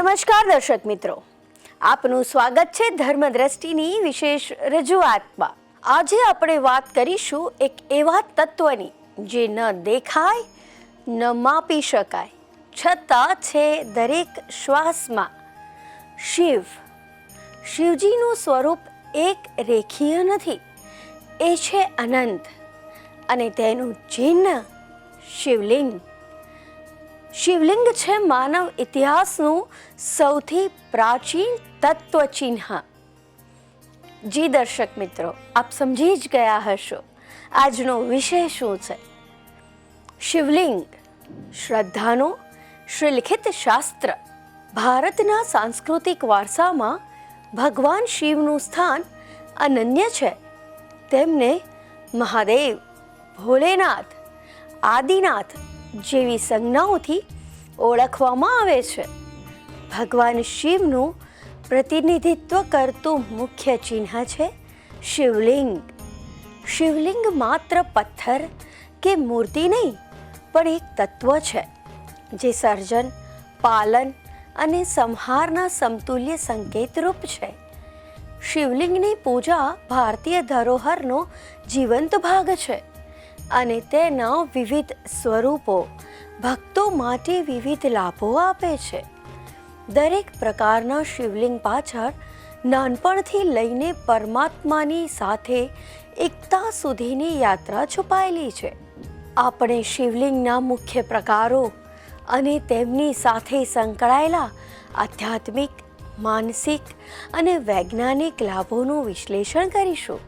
નમસ્કાર દર્શક મિત્રો. આપનું સ્વાગત છે ધર્મદ્રષ્ટિની વિશેષ રજૂઆતમાં. આજે આપણે વાત કરીશું એક એવા તત્વની જે ન દેખાય, ન માપી શકાય. છતાં છે દરેક શ્વાસમાં. શિવ. શિવજીનું સ્વરૂપ એક રેખીય નથી, એ છે અનંત. અને તેનું ચિહ્ન શિવલિંગ. શિવલિંગ છે માનવ ઇતિહાસનું સૌથી પ્રાચીન તત્વચિહ્ન. જી દર્શક મિત્રો, આપ સમજી જ ગયા હશો. આજનો વિષય શું છે? શિવલિંગ, શ્રદ્ધાનો શ્રીલિખિત શાસ્ત્ર. ભારતના સાંસ્કૃતિક વારસામાં ભગવાન શિવનું સ્થાન અનન્ય છે. તેમને મહાદેવ, ભોલેનાથ, આદિનાથ જેવી સંજ્ઞાઓથી ઓળખવામાં આવે છે. ભગવાન શિવનું પ્રતિનિધિત્વ કરતું મુખ્ય ચિહ્ન છે શિવલિંગ. શિવલિંગ માત્ર પથ્થર કે મૂર્તિ નહીં, પણ એક તત્વ છે, જે સર્જન, પાલન અને સંહારના સમતુલ્ય સંકેતરૂપ છે. શિવલિંગની પૂજા ભારતીય ધરોહરનો જીવંત ભાગ છે. અને તેના વિવિધ સ્વરૂપો ભક્તો માટે વિવિધ લાભો આપે છે. દરેક પ્રકારના શિવલિંગ પાછળ નાનપણથી લઈને પરમાત્માની સાથે એકતા સુધીની યાત્રા છુપાયેલી છે. આપણે શિવલિંગના મુખ્ય પ્રકારો અને તેમની સાથે સંકળાયેલા આધ્યાત્મિક, માનસિક અને વૈજ્ઞાનિક લાભોનું વિશ્લેષણ કરીશું.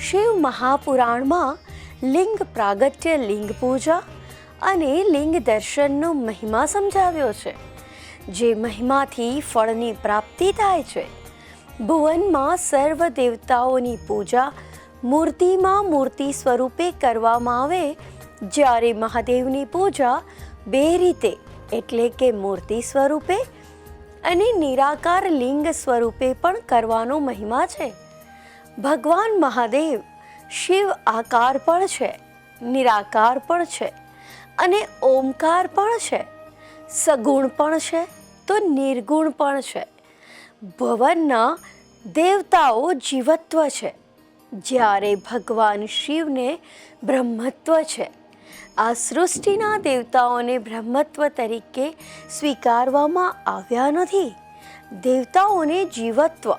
શિવ મહાપુરાણમાં લિંગ પ્રાગટ્ય, લિંગ પૂજા અને લિંગ દર્શનનો મહિમા સમજાવ્યો છે. જે મહિમાથી ફળની પ્રાપ્તિ થાય છે. ભુવનમાં સર્વ દેવતાઓની પૂજા મૂર્તિમાં મૂર્તિ સ્વરૂપે કરવામાં આવે, જ્યારે મહાદેવની પૂજા બે રીતે, એટલે કે મૂર્તિ સ્વરૂપે અને નિરાકાર લિંગ સ્વરૂપે પણ કરવાનો મહિમા છે. ભગવાન મહાદેવ શિવ આકાર પણ છે, નિરાકાર પણ છે અને ઓમકાર પણ છે. સગુણ પણ છે તો નિર્ગુણ પણ છે. ભવનના દેવતાઓ જીવત્વ છે. જ્યારે ભગવાન શિવને બ્રહ્મત્વ છે, આ સૃષ્ટિના દેવતાઓને બ્રહ્મત્વ તરીકે સ્વીકારવામાં આવ્યા નથી. દેવતાઓને જીવત્વ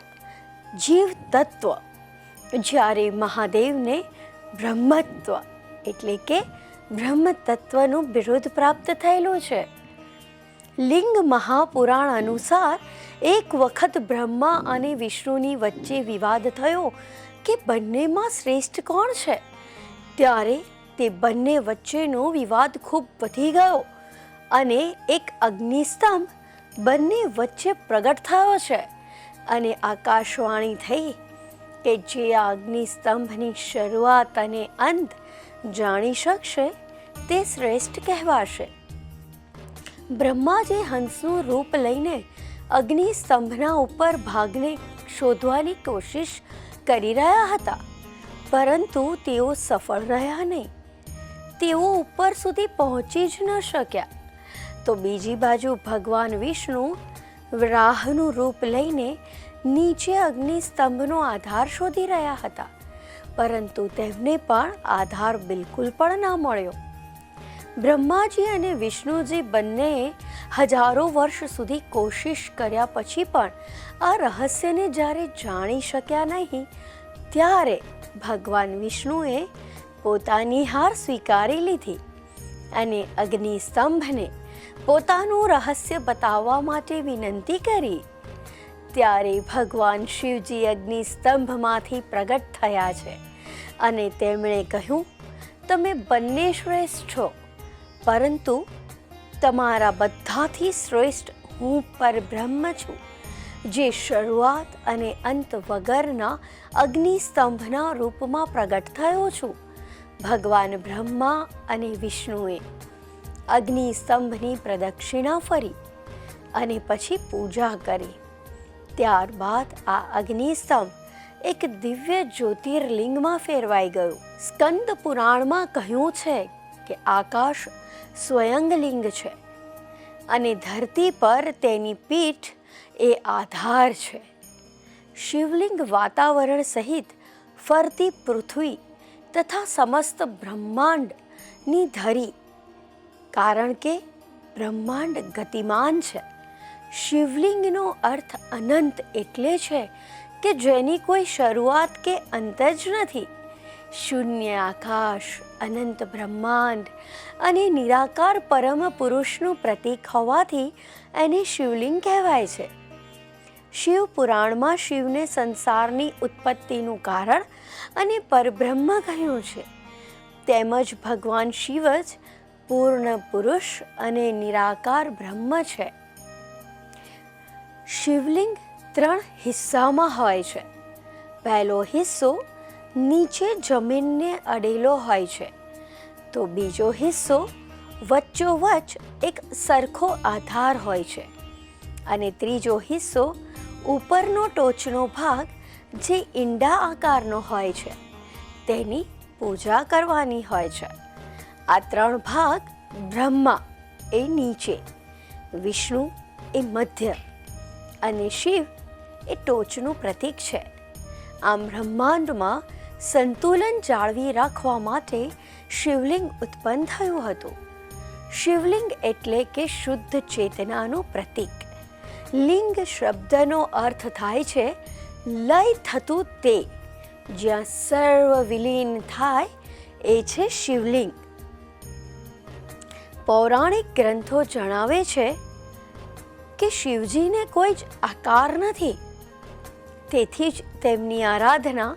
જીવ તત્વ જ્યારે મહાદેવને બ્રહ્મત્વ એટલે કે બ્રહ્મ તત્વનું બિરુદ પ્રાપ્ત થયેલું છે. લિંગ મહાપુરાણ અનુસાર એક વખત બ્રહ્મા અને વિષ્ણુની વચ્ચે વિવાદ થયો કે બંનેમાં શ્રેષ્ઠ કોણ છે? ત્યારે તે બંને વચ્ચેનો વિવાદ ખૂબ વધી ગયો અને એક અગ્નિસ્તંભ બંને વચ્ચે પ્રગટ થયો છે અને આકાશવાણી થઈ કે જે અગ્નિસ્તંભની શરૂઆત અને અંત જાણી શકશે, તે શ્રેષ્ઠ કહેવાશે. બ્રહ્માજી હંસનું રૂપ લઈને અગ્નિસ્તંભના ઉપર ભાગને શોધવાની કોશિશ કરી રહ્યા હતા, પરંતુ તેઓ સફળ રહ્યા નહીં. તેઓ ઉપર સુધી પહોંચી જ ન શક્યા. તો બીજી બાજુ ભગવાન વિષ્ણુ રાહનું રૂપ લઈને નીચે અગ્નિસ્તંભનો આધાર શોધી રહ્યા હતા. પરંતુ તેમને પણ આધાર બિલકુલ પણ ના મળ્યો. બ્રહ્માજી અને વિષ્ણુજી બંનેએ હજારો વર્ષ સુધી કોશિશ કર્યા પછી પણ આ રહસ્યને જ્યારે જાણી શક્યા નહીં, ત્યારે ભગવાન વિષ્ણુએ પોતાની હાર સ્વીકારી લીધી અને અગ્નિસ્તંભને પોતાનું રહસ્ય બતાવવા માટે વિનંતી કરી. ત્યારે ભગવાન શિવજી અગ્નિ સ્તંભમાંથી પ્રગટ થયા છે. અને તેમણે કહ્યું, તમે બંને શ્રેષ્ઠ છો. પરંતુ તમારા બધાથી શ્રેષ્ઠ હું પરબ્રહ્મ છું, જે શરૂઆત અને અંત વગરના અગ્નિસ્તંભના રૂપમાં પ્રગટ થયો છું. ભગવાન બ્રહ્મા અને વિષ્ણુએ અગ્નિસ્તંભની પ્રદક્ષિણા ફરી અને પછી પૂજા કરી. ત્યારબાદ આ અગ્નિસ્તંભ એક દિવ્ય જ્યોતિર્લિંગમાં ફેરવાઈ ગયું. સ્કંદ પુરાણમાં કહ્યું છે કે આકાશ સ્વયંલિંગ છે અને ધરતી પર તેની પીઠ એ આધાર છે. શિવલિંગ વાતાવરણ સહિત ફરતી પૃથ્વી તથા સમસ્ત બ્રહ્માંડની ધરી, કારણ કે બ્રહ્માંડ ગતિમાન છે. શિવલિંગનો અર્થ અનંત એટલે છે કે જેની કોઈ શરૂઆત કે અંત જ નથી. શૂન્ય આકાશ, અનંત બ્રહ્માંડ અને નિરાકાર પરમ પુરુષનું પ્રતીક હોવાથી એને શિવલિંગ કહેવાય છે. શિવ પુરાણમાં શિવને સંસારની ઉત્પત્તિનું કારણ અને પરબ્રહ્મ કહ્યું છે. તેમજ ભગવાન શિવ જ પૂર્ણ પુરુષ અને નિરાકાર બ્રહ્મ છે. શિવલિંગ ત્રણ હિસ્સામાં હોય છે. પહેલો હિસ્સો નીચે જમીનને અડેલો હોય છે. તો બીજો હિસ્સો વચ્ચોવચ એક સરખો આધાર હોય છે. અને ત્રીજો હિસ્સો ઉપરનો ટોચનો ભાગ જે ઈંડા આકારનો હોય છે, તેની પૂજા કરવાની હોય છે. આ ત્રણ ભાગ બ્રહ્મા એ નીચે, વિષ્ણુ એ મધ્ય. અને શિવ એ ટોચનું પ્રતીક છે. આમ બ્રહ્માંડમાં સંતુલન જાળવી રાખવા માટે શિવલિંગ ઉત્પન્ન થયું હતું. શિવલિંગ એટલે કે શુદ્ધ ચેતનાનું પ્રતીક. લિંગ શબ્દનો અર્થ થાય છે, લય થતું તે. જ્યાં સર્વ વિલીન થાય, એ છે શિવલિંગ. પૌરાણિક ગ્રંથો જણાવે છે કે શિવજીને કોઈ જ આકાર નથી. તેથી જ તેમની આરાધના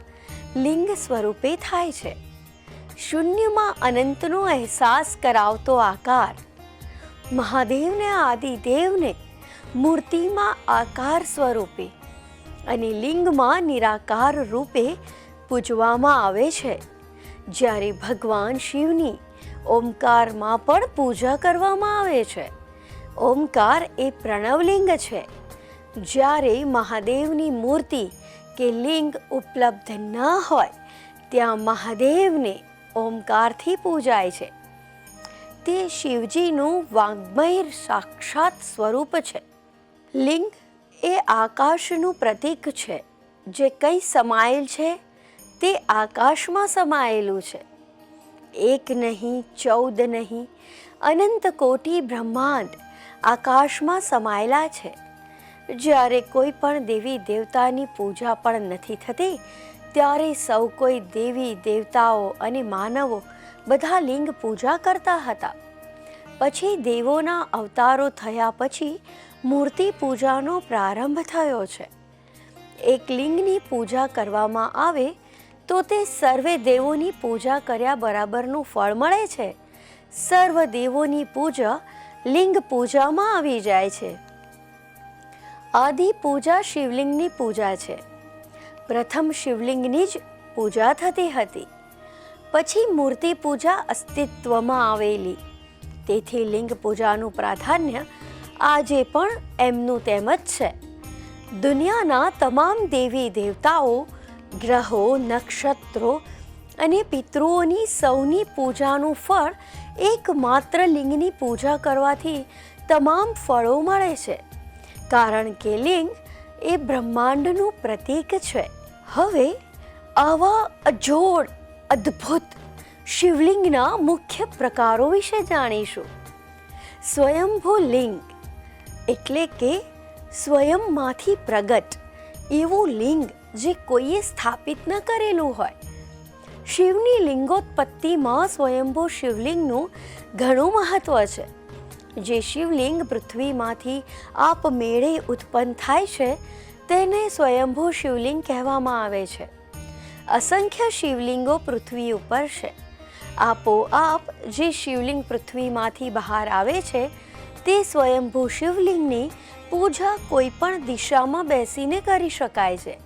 લિંગ સ્વરૂપે થાય છે. શૂન્યમાં અનંતનો અહેસાસ કરાવતો આકાર. મહાદેવને આદિદેવને મૂર્તિમાં આકાર સ્વરૂપે અને લિંગમાં નિરાકાર રૂપે પૂજવામાં આવે છે. જ્યારે ભગવાન શિવની ઓમકારમાં પણ પૂજા કરવામાં આવે છે. ઓમકાર એ પ્રણવલિંગ છે. જ્યારે મહાદેવની મૂર્તિ કે લિંગ ઉપલબ્ધ ન હોય, ત્યાં મહાદેવને ઓમકારથી પૂજાય છે. તે શિવજીનું વાગ્મય સાક્ષાત સ્વરૂપ છે. લિંગ એ આકાશનું પ્રતીક છે. જે કંઈ સમાયેલ છે, તે આકાશમાં સમાયેલું છે. એક નહીં, ચૌદ નહીં, અનંત કોટી બ્રહ્માંડ આકાશમાં સમાયેલા છે. જ્યારે કોઈ પણ દેવી દેવતાની પૂજા પણ નથી થતી, ત્યારે સૌ કોઈ દેવી દેવતાઓ અને માનવો બધા લિંગ પૂજા કરતા હતા. પછી દેવોના અવતારો થયા પછી મૂર્તિ પૂજાનો પ્રારંભ થયો છે. એક લિંગની પૂજા કરવામાં આવે, તો તે સર્વે દેવોની પૂજા કર્યા બરાબરનું ફળ મળે છે. સર્વ દેવોની પૂજા લિંગ પૂજામાં આવી જાય છે. આદિ પૂજા શિવલિંગની પૂજા છે. પ્રથમ શિવલિંગની જ પૂજા થતી હતી. પછી મૂર્તિ પૂજા અસ્તિત્વમાં આવેલી. તેથી લિંગ પૂજાનું પ્રાધાન્ય આજે પણ એમનું તેમ જ છે. દુનિયાના તમામ દેવી દેવતાઓ, ગ્રહો, નક્ષત્રો અને પિતૃઓની સૌની પૂજાનું ફળ એકમાત્ર લિંગની પૂજા કરવાથી તમામ ફળો મળે છે. કારણ કે લિંગ એ બ્રહ્માંડનું પ્રતીક છે. હવે આવા અજોડ, અદ્ભુત શિવલિંગના મુખ્ય પ્રકારો વિશે જાણીશું. સ્વયંભૂ લિંગ એટલે કે સ્વયંમાંથી પ્રગટ એવું લિંગ જે કોઈએ સ્થાપિત ન કરેલું હોય. શિવની લિંગોત્પત્તિમાં સ્વયંભૂ શિવલિંગનું ઘણું મહત્વ છે. જે શિવલિંગ પૃથ્વીમાંથી આપમેળે ઉત્પન્ન થાય છે, તેને સ્વયંભૂ શિવલિંગ કહેવામાં આવે છે. અસંખ્ય શિવલિંગો પૃથ્વી ઉપર છે. આપોઆપ જે શિવલિંગ પૃથ્વીમાંથી બહાર આવે છે, તે સ્વયંભૂ શિવલિંગની પૂજા કોઈ પણ દિશામાં બેસીને કરી શકાય છે.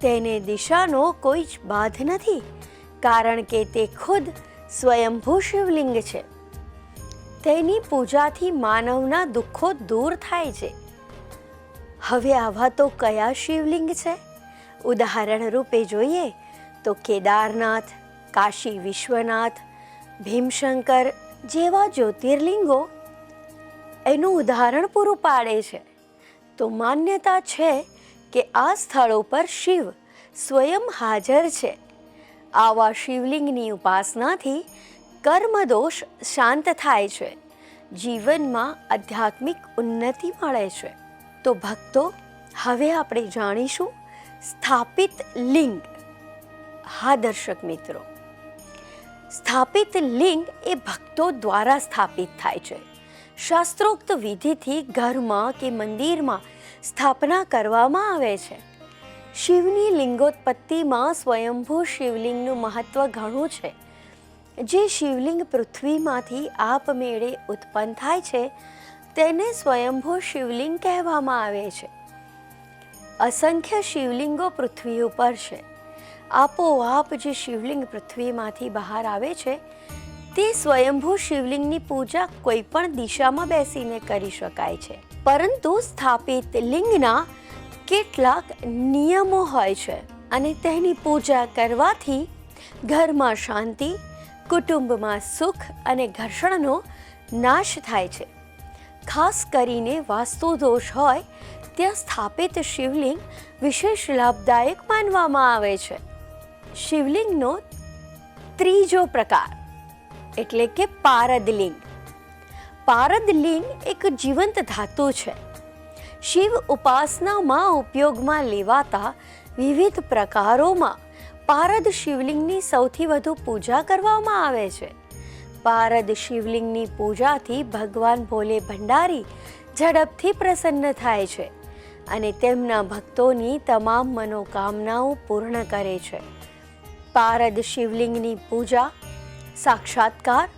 તેને દિશાનો કોઈ જ બાધ નથી. કારણ કે તે ખુદ સ્વયંભૂ શિવલિંગ છે. તેની પૂજાથી માનવના દુઃખો દૂર થાય છે. હવે આવા તો કયા શિવલિંગ છે? ઉદાહરણ રૂપે જોઈએ તો કેદારનાથ, કાશી વિશ્વનાથ, ભીમશંકર જેવા જ્યોતિર્લિંગો એનું ઉદાહરણ પૂરું પાડે છે. તો માન્યતા છે કે આ સ્થળો પર શિવ સ્વયં હાજર છે. આવા શિવલિંગની ઉપાસનાથી કર્મદોષ શાંત થાય છે. જીવનમાં આધ્યાત્મિક ઉન્નતિ મળે છે. તો ભક્તો, હવે આપણે જાણીશું સ્થાપિત લિંગ. હા, દર્શક મિત્રો. સ્થાપિત લિંગ એ ભક્તો દ્વારા સ્થાપિત થાય છે. શાસ્ત્રોક્ત વિધિથી ઘરમાં કે મંદિરમાં સ્થાપના કરવામાં આવે છે. શિવની લિંગોત્પત્તિમાં સ્વયંભૂ શિવલિંગનું મહત્વ ઘણું છે. જે શિવલિંગ પૃથ્વીમાંથી આપમેળે ઉત્પન્ન થાય છે, તેને સ્વયંભૂ શિવલિંગ કહેવામાં આવે છે. અસંખ્ય શિવલિંગો પૃથ્વી ઉપર છે. આપોઆપ જે શિવલિંગ પૃથ્વીમાંથી બહાર આવે છે, તે સ્વયંભૂ શિવલિંગની પૂજા કોઈ પણ દિશામાં બેસીને કરી શકાય છે. પરંતુ સ્થાપિત લિંગના કેટલાક નિયમો હોય છે અને તેની પૂજા કરવાથી ઘરમાં શાંતિ, કુટુંબમાં સુખ અને ઘર્ષણનો નાશ થાય છે. ખાસ કરીને વાસ્તુ દોષ હોય ત્યાં સ્થાપિત શિવલિંગ વિશેષ લાભદાયક માનવામાં આવે છે. શિવલિંગનો ત્રીજો પ્રકાર એટલે કે પારદલિંગ. પારદલિંગ એક જીવંત ધાતુ છે. શિવ ઉપાસનામાં ઉપયોગમાં લેવાતા વિવિધ પ્રકારોમાં પારદ શિવલિંગની સૌથી વધુ પૂજા કરવામાં આવે છે. પારદ શિવલિંગની પૂજાથી ભગવાન ભોલે ભંડારી ઝડપથી પ્રસન્ન થાય છે અને તેમના ભક્તોની તમામ મનોકામનાઓ પૂર્ણ કરે છે. પારદ શિવલિંગની પૂજા સાક્ષાત્કાર,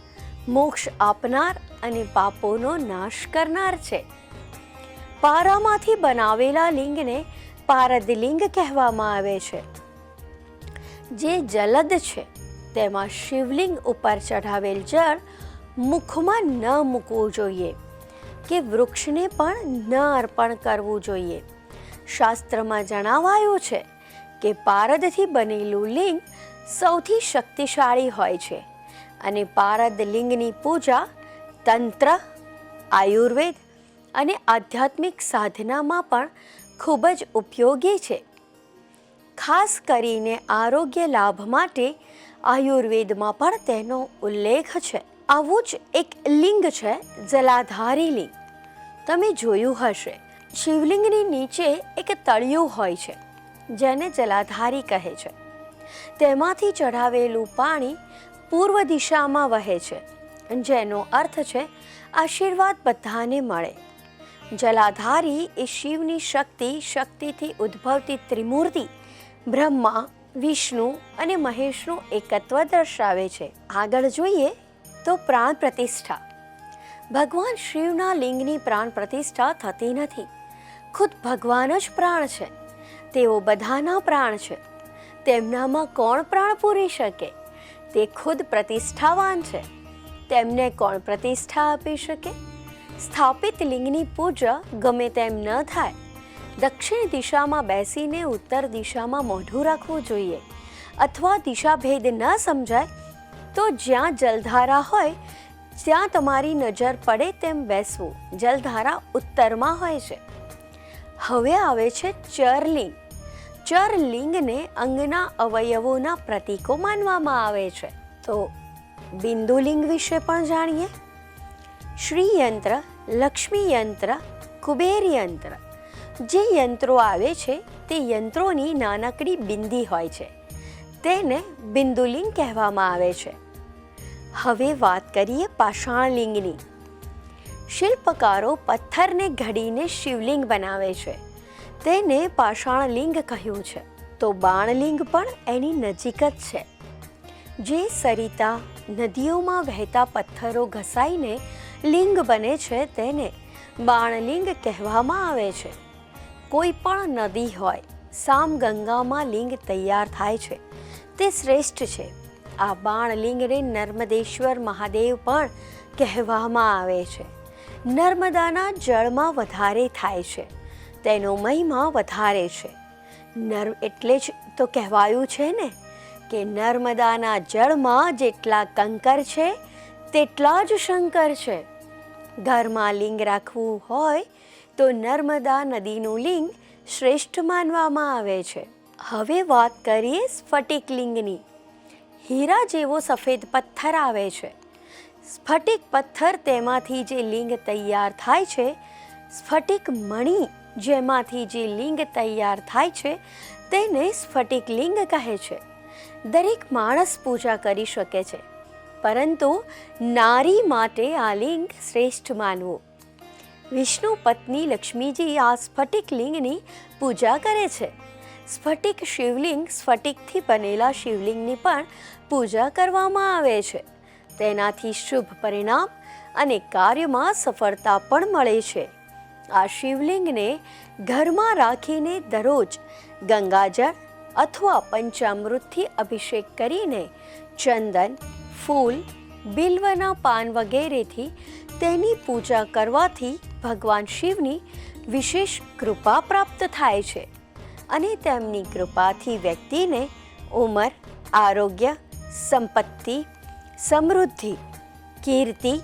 મોક્ષ આપનાર અને પાપોનો નાશ કરનાર છે. પારામાંથી બનાવેલા લિંગને પારદ લિંગ કહેવામાં આવે છે. જે જલદ છે, તેમાં શિવલિંગ ઉપર ચઢાવેલ જળ મુખમાં ન મૂકવું જોઈએ કે વૃક્ષને પણ ન અર્પણ કરવું જોઈએ. શાસ્ત્રમાં જણાવાયું છે કે પારદથી બનેલું લિંગ સૌથી શક્તિશાળી હોય છે અને પારદ લિંગની પૂજા તંત્ર, આયુર્વેદ અને આધ્યાત્મિક સાધનામાં પણ ખૂબ જ ઉપયોગી છે. ખાસ કરીને આરોગ્ય લાભ માટે આયુર્વેદમાં પણ તેનો ઉલ્લેખ છે. આવું જ એક લિંગ છે, જલાધારી લિંગ. તમે જોયું હશે, શિવલિંગની નીચે એક તળિયું હોય છે, જેને જલાધારી કહે છે. તેમાંથી ચઢાવેલું પાણી પૂર્વ દિશામાં વહે છે, જેનો અર્થ છે, આશીર્વાદ બધાને મળે. જલાધારી એ શિવની શક્તિ, શક્તિથી ઉદ્ભવતી ત્રિમૂર્તિ, બ્રહ્મા, વિષ્ણુ અને મહેશનું એકત્વ દર્શાવે છે. આગળ જોઈએ તો પ્રાણ પ્રતિષ્ઠા. ભગવાન શિવના લિંગની પ્રાણ પ્રતિષ્ઠા થતી નથી. ખુદ ભગવાન જ પ્રાણ છે. તેઓ બધાના પ્રાણ છે. તેમનામાં કોણ પ્રાણ પૂરી શકે? તે ખુદ પ્રતિષ્ઠાવાન છે. તેમને કોણ પ્રતિષ્ઠા આપી શકે? સ્થાપિત લિંગની પૂજા ગમે તેમ ન થાય. દક્ષિણ દિશામાં બેસીને ઉત્તર દિશામાં મોઢું રાખવું જોઈએ. અથવા દિશાભેદ ન સમજાય, તો જ્યાં જલધારા હોય ત્યાં તમારી નજર પડે તેમ બેસવું. જલધારા ઉત્તરમાં હોય છે. હવે આવે છે ચરલિંગ. ચરલિંગને અંગના અવયવોના પ્રતીકો માનવામાં આવે છે. તો બિંદુલિંગ વિશે પણ જાણીએ. શ્રી યંત્ર લક્ષ્મી કુબેર યંત્ર જે યંત્રો આવે છે, તે યંત્રોની નાનકડી બિંદી હોય છે. તેને બિંદુલિંગ કહેવામાં આવે છે. હવે વાત કરીએ પાષાણલિંગની. શિલ્પકારો પથ્થરને ઘડીને શિવલિંગ બનાવે છે. તેને પાષાણલિંગ કહ્યું છે. તો બાણલિંગ પણ એની નજીક જ છે. જે સરિતા નદીઓમાં વહેતા પથ્થરો ઘસાઈને લિંગ બને છે તેને બાણલિંગ કહેવામાં આવે છે. કોઈ પણ નદી હોય, સામ ગંગામાં લિંગ તૈયાર થાય છે. તે શ્રેષ્ઠ છે. આ બાણલિંગને નર્મદેશ્વર મહાદેવ પણ કહેવામાં આવે છે. નર્મદાના જળમાં વધારે થાય છે. તેનો મહિમા વધારે છે. નર્મ એટલે જ તો કહેવાયું છે ને, કે નર્મદાના જળમાં જેટલા કંકર છે તેટલા જ શંકર છે. ઘરમાં લિંગ રાખવું હોય તો નર્મદા નદીનું લિંગ શ્રેષ્ઠ માનવામાં આવે છે. હવે વાત કરીએ સ્ફટિક લિંગની. હીરા જેવો સફેદ પથ્થર આવે છે. સ્ફટિક પથ્થર તેમાંથી જે લિંગ તૈયાર થાય છે, સ્ફટિક મણિ જેમાંથી જે લિંગ તૈયાર થાય છે, તેને સ્ફટિક લિંગ કહે છે. દરેક માણસ પૂજા કરી શકે છે. પરંતુ નારી માટે આ લિંગ શ્રેષ્ઠ માનવું. વિષ્ણુ પત્ની લક્ષ્મીજી આ સ્ફટિક લિંગની પૂજા કરે છે. સ્ફટિક શિવલિંગ સ્ફટિકથી બનેલા શિવલિંગની પણ પૂજા કરવામાં આવે છે. તેનાથી શુભ પરિણામ અને કાર્યમાં સફળતા પણ મળે છે. આ શિવલિંગને ઘરમાં રાખીને દરરોજ ગંગાજળ અથવા પંચામૃતથી અભિષેક કરીને ચંદન ફૂલ, બિલ્વના પાન વગેરેથી તેની પૂજા કરવાથી ભગવાન શિવની વિશેષ કૃપા પ્રાપ્ત થાય છે અને તેમની કૃપાથી વ્યક્તિને ઉંમર, આરોગ્ય, સંપત્તિ, સમૃદ્ધિ, કીર્તિ,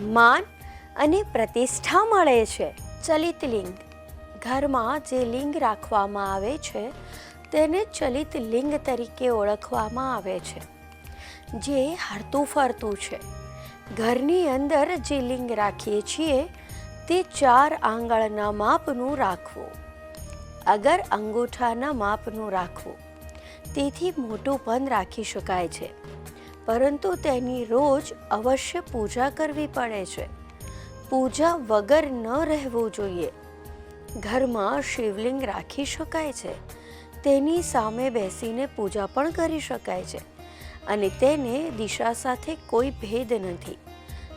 માન અને પ્રતિષ્ઠા મળે છે. ચલિત લિંગ. ઘરમાં જે લિંગ રાખવામાં આવે છે, તેને ચલિત લિંગ તરીકે ઓળખવામાં આવે છે. જે હરતું ફરતું છે. ઘરની અંદર જે લિંગ રાખીએ છીએ, તે ચાર આંગળના માપનું રાખવું. અગર અંગૂઠાના માપનું રાખવું, તેથી મોટું પણ રાખી શકાય છે. પરંતુ તેની રોજ અવશ્ય પૂજા કરવી પડે છે. પૂજા વગર ન રહેવું જોઈએ. ઘરમાં શિવલિંગ રાખી શકાય છે. તેની સામે બેસીને પૂજા પણ કરી શકાય છે. અને તેને દિશા સાથે કોઈ ભેદ નથી,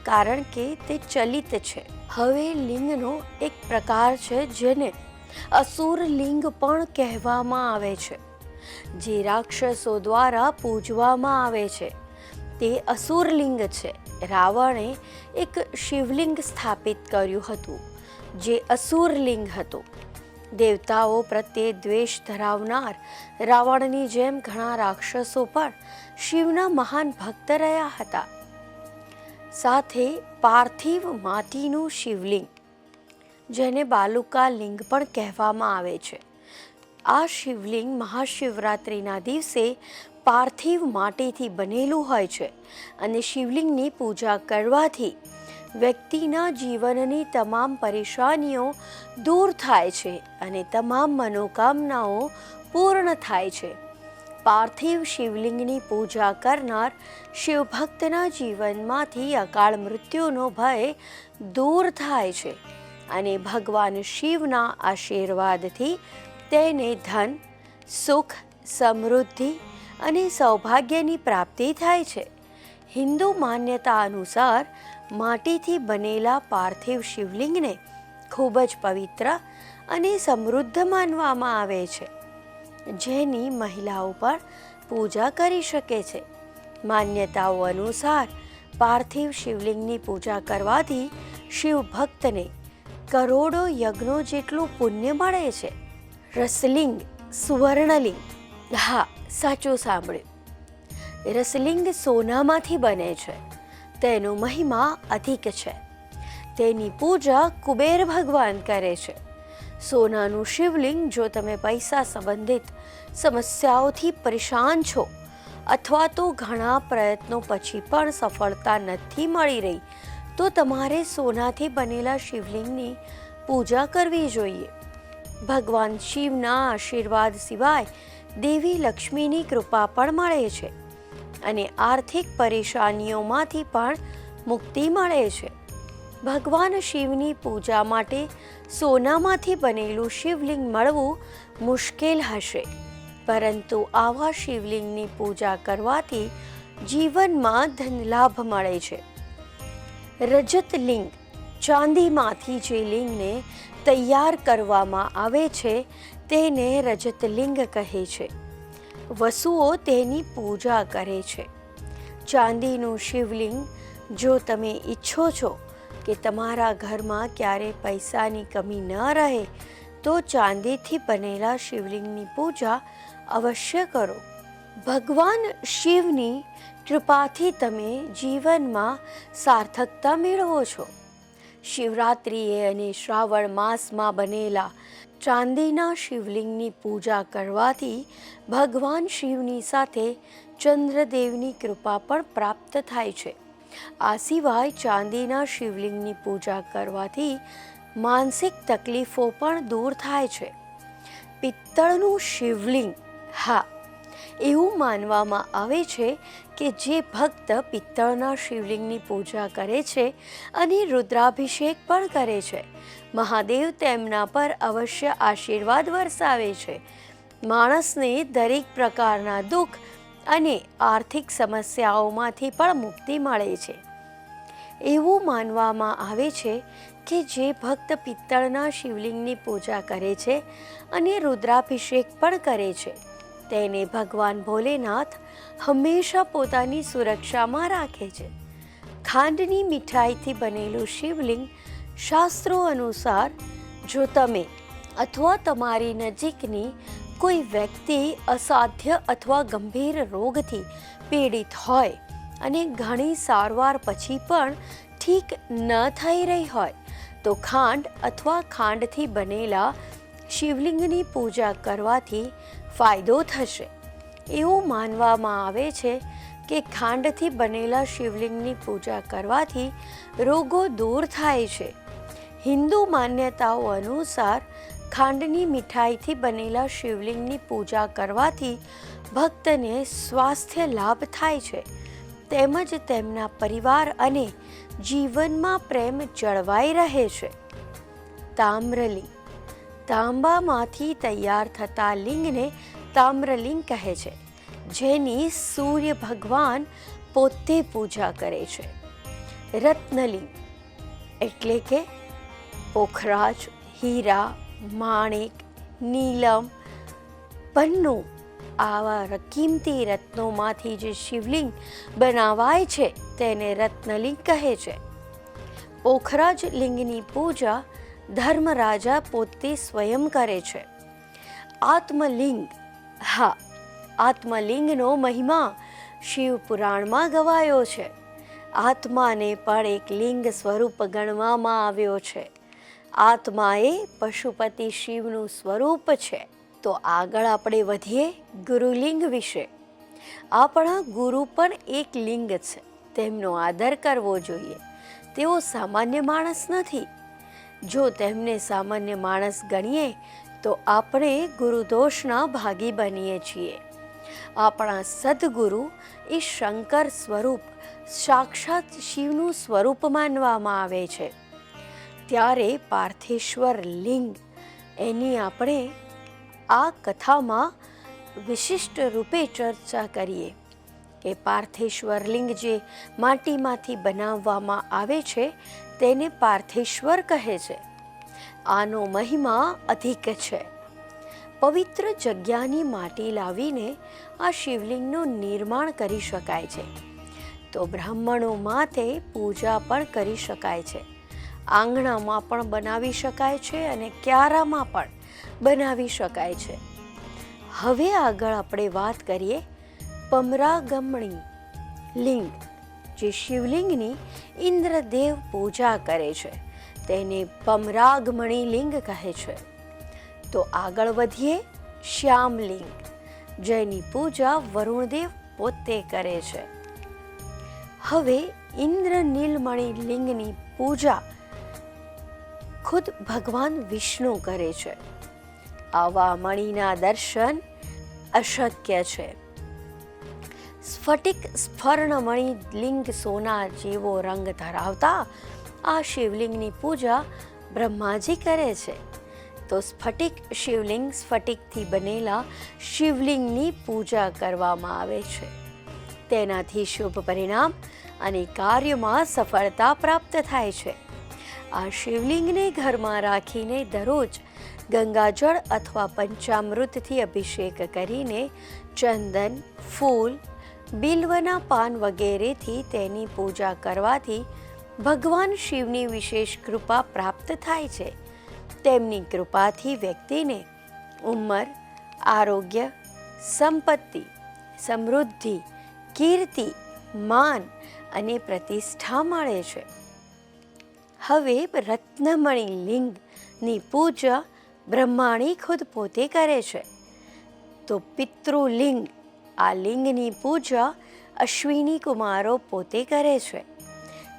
કારણ કે તે ચલિત છે. હવે લિંગનો એક પ્રકાર છે જેને અસુર લિંગ પણ કહેવામાં આવે છે. જે રાક્ષસો દ્વારા પૂજવામાં આવે છે, તે અસુર લિંગ છે. રાવણે એક શિવલિંગ સ્થાપિત કર્યું હતું, જે અસુર લિંગ હતું. દેવતાઓ પ્રત્યે દ્વેષ ધરાવનાર રાવણની જેમ ઘણા રાક્ષસો પણ શિવના મહાન ભક્ત રહ્યા હતા. સાથે પાર્થિવ માટીનું શિવલિંગ, જેને બાલુકા લિંગ પણ કહેવામાં આવે છે. આ શિવલિંગ મહાશિવરાત્રિના દિવસે પાર્થિવ માટીથી બનેલું હોય છે અને શિવલિંગની પૂજા કરવાથી વ્યક્તિના જીવનની તમામ પરેશાનીઓ દૂર થાય છે અને તમામ મનોકામનાઓ પૂર્ણ થાય છે. પાર્થિવ શિવલિંગની પૂજા કરનાર શિવભક્તના જીવનમાંથી અકાળ મૃત્યુનો ભય દૂર થાય છે અને ભગવાન શિવના આશીર્વાદથી તેને ધન, સુખ, સમૃદ્ધિ અને સૌભાગ્યની પ્રાપ્તિ થાય છે. હિન્દુ માન્યતા અનુસાર માટીથી બનેલા પાર્થિવ શિવલિંગને ખૂબ જ પવિત્ર અને સમૃદ્ધ માનવામાં આવે છે. જેની મહિલાઓ પણ પૂજા કરી શકે છે. માન્યતાઓ અનુસાર, પાર્થિવ શિવલિંગની પૂજા કરવાથી શિવ ભક્તને કરોડો યજ્ઞો જેટલું પુણ્ય મળે છે. રસલિંગ, સુવર્ણલિંગ, હા, સાચું સાંભળ્યું. રસલિંગ સોનામાંથી બને છે. તેનો મહિમા અધિક છે. તેની પૂજા કુબેર ભગવાન કરે છે. સોનાનું શિવલિંગ જો તમે પૈસા સંબંધિત સમસ્યાઓથી પરેશાન છો, અથવા તો ઘણા પ્રયત્નો પછી પણ સફળતા નથી મળી રહી, તો તમારે સોનાથી બનેલા શિવલિંગની પૂજા કરવી જોઈએ. ભગવાન શિવના આશીર્વાદ સિવાય દેવી લક્ષ્મીની કૃપા પણ મળે છે. અને આર્થિક પરેશાનીઓમાંથી પણ મુક્તિ મળે છે. ભગવાન શિવની પૂજા માટે સોનામાંથી બનેલું શિવલિંગ મળવું મુશ્કેલ હશે. પરંતુ આવા શિવલિંગની પૂજા કરવાથી જીવનમાં ધનલાભ મળે છે. રજત લિંગ, ચાંદીમાંથી જે લિંગને તૈયાર કરવામાં આવે છે, તેને રજત લિંગ કહે છે. વસુઓ તેની પૂજા કરે છે. ચાંદીનું શિવલિંગ, જો તમે ઈચ્છો છો કે તમારા ઘરમાં ક્યારે પૈસાની કમી ન રહે, તો ચાંદીથી બનેલા શિવલિંગની પૂજા અવશ્ય કરો. ભગવાન શિવની કૃપાથી તમે જીવનમાં સાર્થકતા મેળવો છો. શિવરાત્રિએ અને શ્રાવણ માસમાં બનેલા ચાંદીના શિવલિંગની પૂજા કરવાથી ભગવાન શિવની સાથે ચંદ્રદેવની કૃપા પણ પ્રાપ્ત થાય છે. આ સિવાય ચાંદીના શિવલિંગની પૂજા કરવાથી માનસિક તકલીફો પણ દૂર થાય છે. પિત્તળનું શિવલિંગ, હા, એવું માનવામાં આવે છે કે જે ભક્ત પિત્તળના શિવલિંગની પૂજા કરે છે અને રુદ્રાભિષેક પણ કરે છે. મહાદેવ તેમના પર અવશ્ય આશીર્વાદ વરસાવે છે. માણસને દરેક પ્રકારના દુઃખ અને આર્થિક સમસ્યાઓમાંથી પણ મુક્તિ મળે છે. એવું માનવામાં આવે છે કે જે ભક્ત પિત્તળના શિવલિંગની પૂજા કરે છે અને રુદ્રાભિષેક પણ કરે છે, તેને ભગવાન ભોલેનાથ હંમેશા પોતાની સુરક્ષામાં રાખે છે. ખાંડની મીઠાઈથી બનેલું શિવલિંગ શાસ્ત્રો અનુસાર, જો તમે અથવા તમારી નજીકની કોઈ વ્યક્તિ અસાધ્ય અથવા ગંભીર રોગથી પીડિત હોય અને ઘણી સારવાર પછી પણ ઠીક ન થઈ રહી હોય, તો ખાંડ અથવા ખાંડથી બનેલા શિવલિંગની પૂજા કરવાથી ફાયદો થશે. એવું માનવામાં આવે છે કે ખાંડથી બનેલા શિવલિંગની પૂજા કરવાથી રોગો દૂર થાય છે. હિન્દુ માન્યતાઓ અનુસાર ખાંડની મીઠાઈથી બનેલા શિવલિંગની પૂજા કરવાથી ભક્તને સ્વાસ્થ્ય લાભ થાય છે. તેમજ તેમના પરિવાર અને જીવનમાં પ્રેમ જળવાઈ રહે છે. તામ્રલિંગ. તાંબામાંથી તૈયાર થતા લિંગને તામ્રલિંગ કહે છે, જેની સૂર્ય ભગવાન પોતે પૂજા કરે છે. રત્નલિંગ. એટલે કે પોખરાજ, હીરા, માણેક, નીલમ પન્નુ આવા કિંમતી રત્નોમાંથી જે શિવલિંગ બનાવાય છે તેને રત્નલિંગ કહે છે. પોખરાજ લિંગની પૂજા ધર્મરાજા પોતે સ્વયં કરે છે. આત્મલિંગ, હા, આત્મલિંગનો મહિમા શિવ પુરાણમાં ગવાયો છે. આત્માને પણ એક લિંગ સ્વરૂપ ગણવામાં આવ્યો છે. આત્મા એ પશુપતિ શિવનું સ્વરૂપ છે. તો આગળ આપણે વધીએ ગુરુલિંગ વિશે. આપણા ગુરુ પણ એક લિંગ છે. તેમનો આદર કરવો જોઈએ. તેઓ સામાન્ય માણસ નથી. જો તેમને સામાન્ય માણસ ગણીએ, તો આપણે ગુરુદોષના ભાગી બનીએ છીએ. આપણા સદગુરુ એ શંકર સ્વરૂપ, સાક્ષાત શિવનું સ્વરૂપ માનવામાં આવે છે. ત્યારે પાર્થેશ્વર લિંગ, એની આપણે આ કથામાં વિશિષ્ટ રૂપે ચર્ચા કરીએ કે પાર્થેશ્વર લિંગ જે માટીમાંથી બનાવવામાં આવે છે, તેને પાર્થેશ્વર કહે છે. આનો મહિમા અધિક છે. પવિત્ર જગ્યાની માટી લાવીને આ શિવલિંગનું નિર્માણ કરી શકાય છે. તો બ્રાહ્મણો માથે પૂજા પણ કરી શકાય છે. આંગણામાં પણ બનાવી શકાય છે અને ક્યારામાં પણ બનાવી શકાય છે. હવે આગળ આપણે વાત કરીએ પમરાગમણી લિંગ, જે શિવલિંગની ઇન્દ્રદેવ પૂજા કરે છે. તેને પમરાગમણી લિંગ કહે છે. તો આગળ વધીએ શ્યામલિંગ, જેની પૂજા વરુણદેવ પોતે કરે છે. હવે ઇન્દ્ર નીલમણી લિંગની પૂજા ખુદ ભગવાન વિષ્ણુ કરે છે. આવા મણીના દર્શન અશક્ય છે. સ્ફટિક સ્ફર્ણમણી લિંગ સોના જેવો રંગ ધરાવતા આ શિવલિંગની પૂજા બ્રહ્માજી કરે છે. તો સ્ફટિક શિવલિંગ સ્ફટિકથી બનેલા શિવલિંગની પૂજા કરવામાં આવે છે. તેનાથી શુભ પરિણામ અને કાર્યમાં સફળતા પ્રાપ્ત થાય છે. આ શિવલિંગને ઘરમાં રાખીને દરરોજ ગંગાજળ અથવા પંચામૃતથી અભિષેક કરીને ચંદન, ફૂલ, બિલ્વના પાન વગેરેથી તેની પૂજા કરવાથી ભગવાન શિવની વિશેષ કૃપા પ્રાપ્ત થાય છે. તેમની કૃપાથી વ્યક્તિને ઉંમર, આરોગ્ય, સંપત્તિ, સમૃદ્ધિ, કીર્તિ, માન અને પ્રતિષ્ઠા મળે છે. હવે રત્નમણી લિંગની પૂજા બ્રહ્માણી ખુદ પોતે કરે છે. તો પિતૃલિંગ, આ લિંગની પૂજા અશ્વિની કુમારો પોતે કરે છે.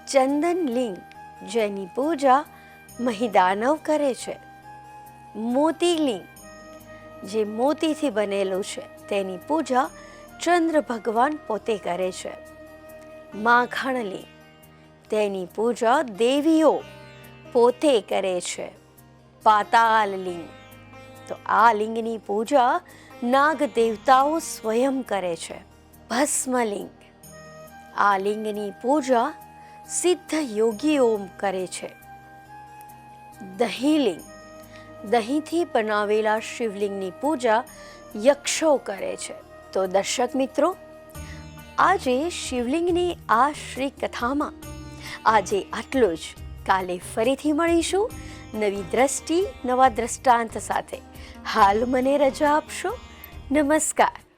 ચંદન લિંગ જેની પૂજા મહિદાનવ કરે છે. મોતીલિંગ, જે મોતીથી બનેલું છે, તેની પૂજા ચંદ્ર ભગવાન પોતે કરે છે. માખણલિંગ તેની પૂજા દેવીઓ પોતે કરે છે. પાતાલ લિંગ. તો આ લિંગની પૂજા નાગ દેવતાઓ સ્વયં કરે છે. ભસ્મલિંગ આ લિંગની પૂજા સિદ્ધ યોગીઓ કરે છે. દહીંલિંગ દહીંથી બનાવેલા શિવલિંગની પૂજા યક્ષો કરે છે. તો દર્શક મિત્રો, આજે શિવલિંગની આ શ્રી કથામાં આજે આટલું જ. કાલે ફરીથી મળીશું નવી દ્રષ્ટિ, નવા દ્રષ્ટાંત સાથે. હાલ મને રજા આપશો. નમસ્કાર.